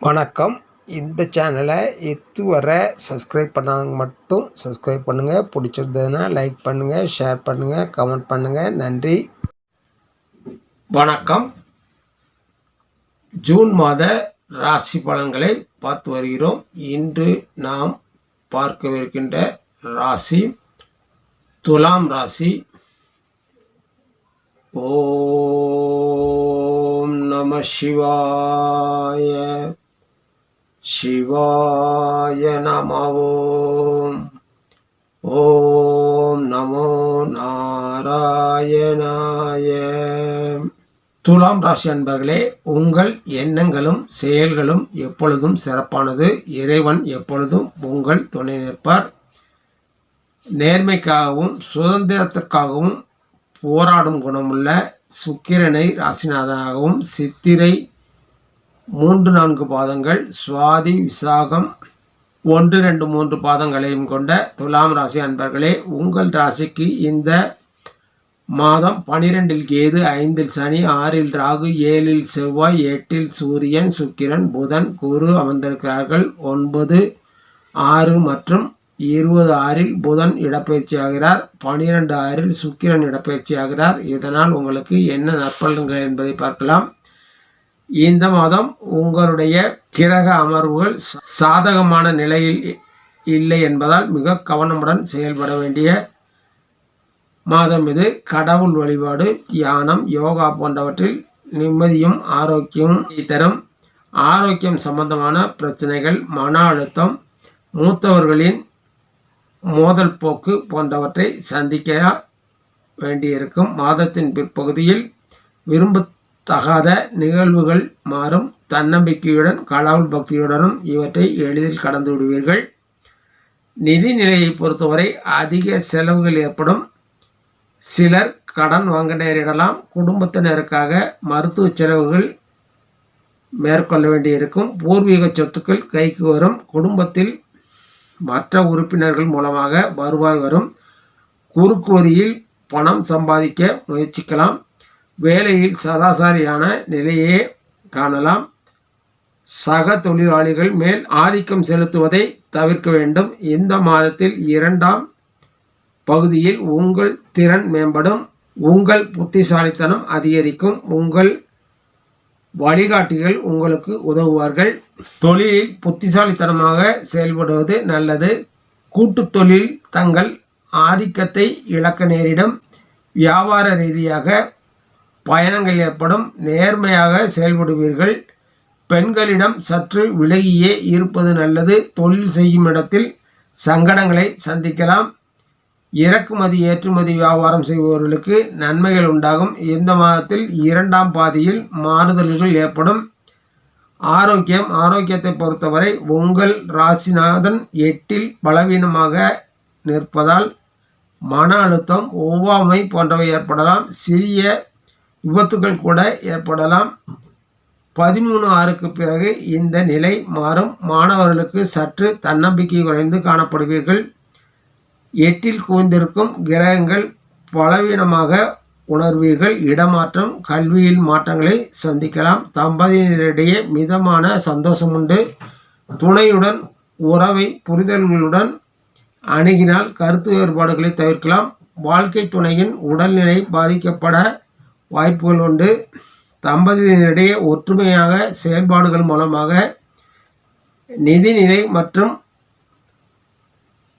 வணக்கம். இந்த சேனலை இதுவரை சப்ஸ்கிரைப் பண்ணாங்க மட்டும் சப்ஸ்கிரைப் பண்ணுங்கள் பிடிச்சிருந்ததுன்னா லைக் பண்ணுங்கள் ஷேர் பண்ணுங்கள் கமெண்ட் பண்ணுங்கள் நன்றி. வணக்கம். ஜூன் மாத ராசி பலன்களை பார்த்து வருகிறோம். இன்று நாம் பார்க்கவிருக்கின்ற ராசி துலாம் ராசி. ஓம் நம சிவாய शिवाय नमः ஓம் நமோ நாராயணாய துலாம் ராசி அன்பர்களே உங்கள் எண்ணங்களும் செயல்களும் எப்பொழுதும் சிறப்பானது இறைவன் எப்பொழுதும் உங்கள் துணை நிற்பார் நேர்மைக்காகவும் சுதந்திரத்திற்காகவும் போராடும் குணமுள்ள சுக்கிரனை ராசிநாதனாகவும் சித்திரை மூன்று நான்கு பாதங்கள் சுவாதி விசாகம் ஒன்று ரெண்டு மூன்று பாதங்களையும் கொண்ட துலாம் ராசி அன்பர்களே உங்கள் ராசிக்கு இந்த மாதம் பனிரெண்டில் கேது ஐந்தில் சனி ஆறில் ராகு ஏழில் செவ்வாய் எட்டில் சூரியன் சுக்கிரன் புதன் குரு அமர்ந்திருக்கிறார்கள். ஒன்பது ஆறு மற்றும் இருபது ஆறில் புதன் இடப்பயிற்சியாகிறார் பனிரெண்டு ஆறில் சுக்கிரன் இடப்பயிற்சியாகிறார் இதனால் உங்களுக்கு என்ன நற்பலன்கள் என்பதை பார்க்கலாம். இந்த மாதம் உங்களுடைய கிரக அமர்வுகள் சாதகமான நிலையில் இல்லை என்பதால் மிக கவனமுடன் செயல்பட வேண்டிய மாதம் இது. கடவுள் வழிபாடு தியானம் யோகா போன்றவற்றில் நிம்மதியும் ஆரோக்கியமும் தரும். ஆரோக்கியம் சம்பந்தமான பிரச்சனைகள் மன அழுத்தம் மூத்தவர்களின் மோதல் போக்கு போன்றவற்றை சந்திக்க வேண்டியிருக்கும். மாதத்தின் பிற்பகுதியில் விரும்ப தகாத நிகழ்வுகள் மாறும். தன்னம்பிக்கையுடன் கடவுள் பக்தியுடனும் இவற்றை எளிதில் கடந்து விடுவீர்கள். நிதி நிலையை பொறுத்தவரை அதிக செலவுகள் ஏற்படும். சிலர் கடன் வாங்க நேரிடலாம். குடும்பத்தினருக்காக மருத்துவ செலவுகள் மேற்கொள்ள வேண்டியிருக்கும். பூர்வீக சொத்துக்கள் கைக்கு வரும். குடும்பத்தில் மற்ற உறுப்பினர்கள் மூலமாக வருவாய் வரும். குறுக்கு வரியில் பணம் சம்பாதிக்க முயற்சிக்கலாம். வேலையில் சராசரியான நிலையே காணலாம். சக தொழிலாளிகள் மேல் ஆதிக்கம் செலுத்துவதை தவிர்க்க வேண்டும். இந்த மாதத்தில் இரண்டாம் பகுதியில் உங்கள் திறன் மேம்படும். உங்கள் புத்திசாலித்தனம் அதிகரிக்கும். உங்கள் வழிகாட்டிகள் உங்களுக்கு உதவுவார்கள். தொழிலில் புத்திசாலித்தனமாக செயல்படுவது நல்லது. கூட்டு தொழில் தங்கள் ஆதிக்கத்தை இழக்க நேரிடும். வியாபார ரீதியாக பயணங்கள் ஏற்படும். நேர்மையாக செயல்படுவீர்கள். பெண்களிடம் சற்று விலகியே இருப்பது நல்லது. தொழில் செய்யும் இடத்தில் சங்கடங்களை சந்திக்கலாம். இறக்குமதி ஏற்றுமதி வியாபாரம் செய்பவர்களுக்கு நன்மைகள் உண்டாகும். இந்த மாதத்தில் இரண்டாம் பாதியில் மாறுதல்கள் ஏற்படும். ஆரோக்கியம் ஆரோக்கியத்தை பொறுத்தவரை உங்கள் ராசிநாதன் எட்டில் பலவீனமாக நிற்பதால் மன அழுத்தம் ஒவ்வாமை போன்றவை ஏற்படலாம். சிறிய விபத்துகள் கூட ஏற்படலாம். பதிமூணு ஆறுக்கு பிறகு இந்த நிலை மாறும். மாணவர்களுக்கு சற்று தன்னம்பிக்கை குறைந்து காணப்படுவீர்கள். எட்டில் குவிந்திருக்கும் கிரகங்கள் பலவீனமாக உணர்வீர்கள். இடமாற்றம் கல்வியில் மாற்றங்களை சந்திக்கலாம். தம்பதியினரிடையே மிதமான சந்தோஷம் உண்டு. துணையுடன் உறவை புரிதல்களுடன் அணுகினால் கருத்து வேறுபாடுகளை தவிர்க்கலாம். வாழ்க்கை துணையின் உடல்நிலை பாதிக்கப்பட வாய்ப்புகள் உண்டு. தம்பதியினரிடையே ஒற்றுமையாக செயல்பாடுகள் மூலமாக நிதிநிலை மற்றும்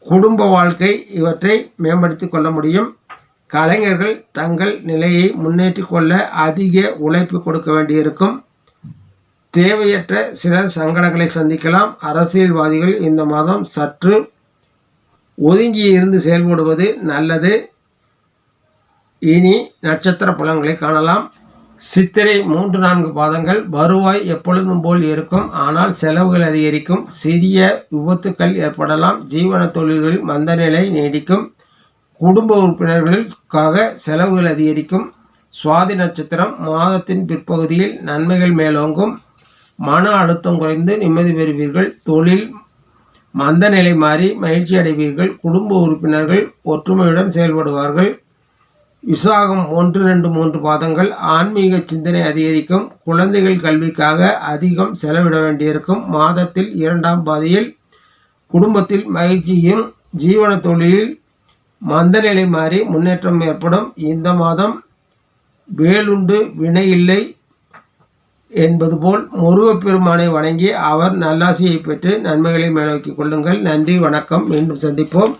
குடும்ப வாழ்க்கை இவற்றை மேம்படுத்தி கொள்ள முடியும். கலைஞர்கள் தங்கள் நிலையை முன்னேற்றி கொள்ள அதிக உழைப்பு கொடுக்க வேண்டியிருக்கும். தேவையற்ற சில சங்கடங்களை சந்திக்கலாம். அரசியல்வாதிகள் இந்த மாதம் சற்று ஒதுங்கி இருந்து செயல்படுவது நல்லது. இனி நட்சத்திர பலன்களை காணலாம். சித்திரை மூன்று நான்கு பாதங்கள் வருவாய் எப்பொழுதும் போல் இருக்கும். ஆனால் செலவுகள் அதிகரிக்கும். சிறிய விபத்துக்கள் ஏற்படலாம். ஜீவன தொழில்கள் மந்தநிலை நீடிக்கும். குடும்ப உறுப்பினர்களுக்காக செலவுகள் அதிகரிக்கும். சுவாதி நட்சத்திரம் மாதத்தின் பிற்பகுதியில் நன்மைகள் மேலோங்கும். மன அழுத்தம் குறைந்து நிம்மதி பெறுவீர்கள். தொழில் மந்த நிலை மாறி மகிழ்ச்சி அடைவீர்கள். குடும்ப உறுப்பினர்கள் ஒற்றுமையுடன் செயல்படுவார்கள். விசாகம் ஒன்று ரெண்டு மூன்று பாதங்கள் ஆன்மீக சிந்தனை அதிகரிக்கும். குழந்தைகள் கல்விக்காக அதிகம் செலவிட வேண்டியிருக்கும். மாதத்தில் இரண்டாம் பாதியில் குடும்பத்தில் மகிழ்ச்சியும் ஜீவன தொழிலில் மந்தநிலை மாறி முன்னேற்றம் ஏற்படும். இந்த மாதம் வேலுண்டு வினை இல்லை என்பது போல் முருகப்பெருமானை வணங்கி அவர் நல்லாசியை பெற்று நன்மைகளை மேலோக்கிக் கொள்ளுங்கள். நன்றி வணக்கம். மீண்டும் சந்திப்போம்.